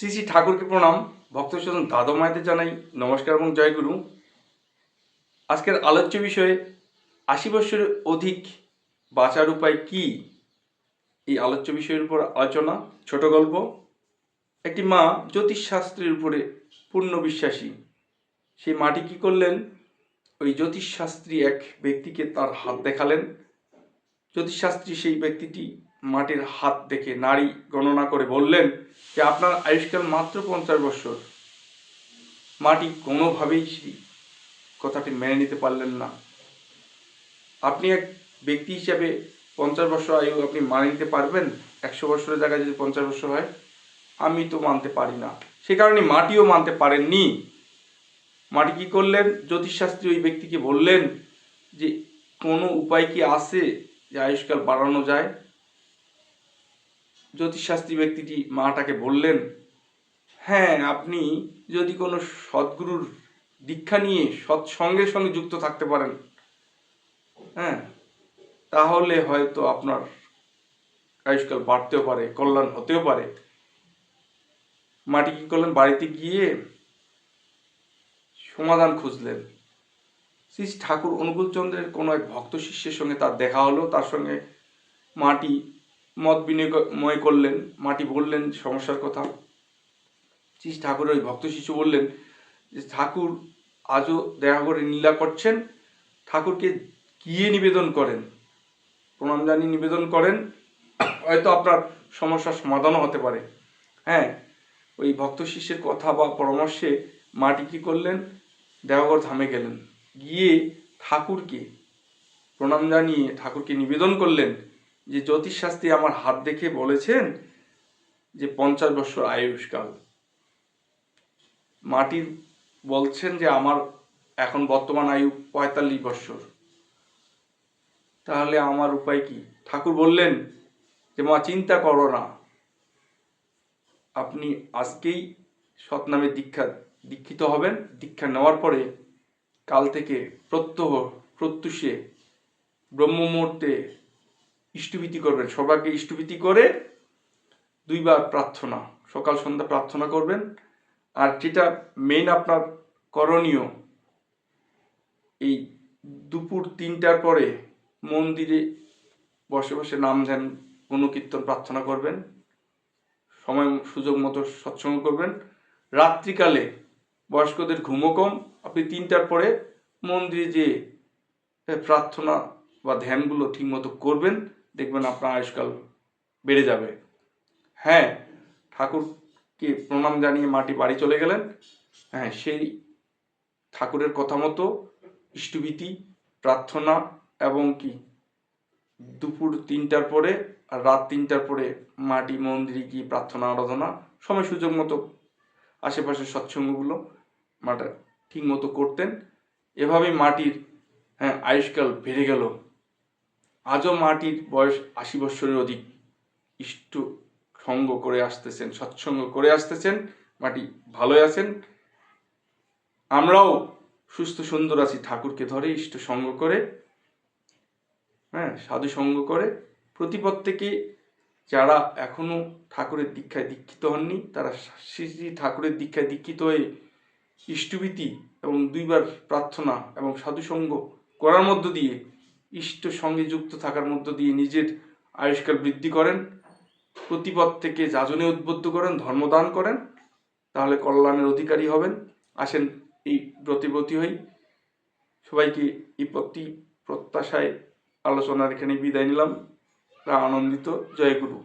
শ্রী শ্রী ঠাকুরকে প্রণাম। ভক্ত স্বজন দাদা মায়েদের জানাই নমস্কার এবং জয়গুরু আজকের আলোচ্য বিষয়ে আশি বছরের অধিক বাঁচার উপায় কি? এই আলোচ্য বিষয়ের উপর আলোচনা, ছোট গল্প। একটি মা জ্যোতিষশাস্ত্রের উপরে পূর্ণ বিশ্বাসী। সেই মাটি কি করলেন? ওই জ্যোতিষশাস্ত্রী এক ব্যক্তিকে তার হাত দেখালেন। জ্যোতিষশাস্ত্রী সেই ব্যক্তিটি মাটির হাত দেখে নারী গণনা করে বললেন যে আপনার আয়ুষ্কাল মাত্র পঞ্চাশ বছর। মাটি কোনোভাবেই সেই কথাটি মেনে নিতে পারলেন না। আপনি এক ব্যক্তি হিসাবে পঞ্চাশ বছর আয়ু আপনি মানে নিতে পারবেন? একশো বছরের জায়গায় যদি পঞ্চাশ বছর হয়, আমি তো মানতে পারি না। সে কারণে মাটিও মানতে পারেননি। মাটি কি করলেন? জ্যোতিষশাস্ত্রী ওই ব্যক্তিকে বললেন যে কোনো উপায় কি আছে যে আয়ুষ্কাল বাড়ানো যায়? জ্যোতিষশাস্ত্রী ব্যক্তিটি মাটাকে বললেন হ্যাঁ আপনি যদি কোনো সদ্গুরুর দীক্ষা নিয়ে সৎসঙ্গের সঙ্গে যুক্ত থাকতে পারেন হ্যাঁ তাহলে হয়তো আপনার আয়ুষ্কাল বাড়তেও পারে, কল্যাণ হতেও পারে। মাটি কি করলেন? বাড়িতে গিয়ে সমাধান খুঁজলেন। শ্রী ঠাকুর অনুকূলচন্দ্রের কোনো এক ভক্ত শিষ্যের সঙ্গে তার দেখা হলো, তার সঙ্গে মাটি মত বিনিময় করলেন, মাটি বললেন সমস্যার কথা। শ্রী ঠাকুরের ওই ভক্ত শিশু বললেন যে, ঠাকুর আজও দেখা করে নীলা করছেন। ঠাকুরকে গিয়ে নিবেদন করেন। প্রণাম জানিয়ে নিবেদন করেন। হয়তো আপনার সমস্যার সমাধানও হতে পারে। হ্যাঁ ওই ভক্ত শিষ্যের কথা বা পরামর্শে মাটি কী করলেন? দেওঘর ধামে গেলেন। গিয়ে ঠাকুরকে প্রণাম জানিয়ে ঠাকুরকে নিবেদন করলেন। যে জ্যোতিষ জ্যোতিষশাস্ত্রী আমার হাত দেখে বলেছেন যে পঞ্চাশ বছর আয়ুষ্কাল। মাটির বলছেন যে আমার এখন বর্তমান আয়ু পঁয়তাল্লিশ বছর। তাহলে আমার উপায় কি? ঠাকুর বললেন যে, মা, চিন্তা করো না। আপনি আজকেই সৎনামে দীক্ষা, দীক্ষিত হবেন। দীক্ষা নেওয়ার পরে কাল থেকে প্রত্যহ প্রত্যুষে ব্রহ্ম মুহূর্তে ইষ্টভীতি করবেন। সবাইকে ইষ্টভীতি করে দুইবার প্রার্থনা, সকাল সন্ধ্যা প্রার্থনা করবেন। আর যেটা মেইন আপনার করণীয়, এই দুপুর তিনটার পরে মন্দিরে বসে বসে নাম ধ্যান অনুকীর্তন প্রার্থনা করবেন। সময় সুযোগ মতো সৎসঙ্গ করবেন। রাত্রিকালে বয়স্কদের ঘুমও কম। আপনি তিনটার পরে মন্দিরে যে প্রার্থনা বা ধ্যানগুলো ঠিকমতো করবেন। দেখবেন আপনার আয়ুষ্কাল বেড়ে যাবে। হ্যাঁ ঠাকুরকে প্রণাম জানিয়ে মাটি বাড়ি চলে গেলেন। হ্যাঁ সেই ঠাকুরের কথা মতো ইষ্টভীতি, প্রার্থনা এবং কি, দুপুর তিনটার পরে আর রাত তিনটার পরে মাটি, মন্দিরে গিয়ে প্রার্থনা, আরাধনা, সময় সুযোগ মতো আশেপাশের সৎসঙ্গগুলো মাটা ঠিক মতো করতেন। এভাবেই মাটির হ্যাঁ আয়ুষ্কাল বেড়ে গেল। আজও মাটির বয়স আশি বৎসরের অধিক। ইষ্ট সঙ্গ করে আসতেছেন, সৎসঙ্গ করে আসতেছেন, মাটি ভালোই আছেন। আমরাও সুস্থ, সুন্দর আছি, ঠাকুরকে ধরে ইষ্ট সঙ্গ করে হ্যাঁ সাধু সঙ্গ করে। প্রতি প্রত্যেকে যারা এখনও ঠাকুরের দীক্ষায় দীক্ষিত হননি, তারা শ্রী শ্রী ঠাকুরের দীক্ষায় দীক্ষিত হয়ে ইষ্টভীতি এবং দুইবার প্রার্থনা এবং সাধুসঙ্গ করার মধ্য দিয়ে ইষ্ট সঙ্গে যুক্ত থাকার মধ্য দিয়ে নিজের আয়ুষ্কাল বৃদ্ধি করেন, প্রতিপদ থেকে যাজনে উদ্বুদ্ধ করেন, ধর্মদান করেন, তাহলে কল্যাণের অধিকারী হবেন। আসেন এই ব্রতিব্রতী হই। সবাইকে এই প্রতি প্রত্যাশায় আলোচনার এখানে বিদায় নিলাম। আনন্দিত জয় গুরু।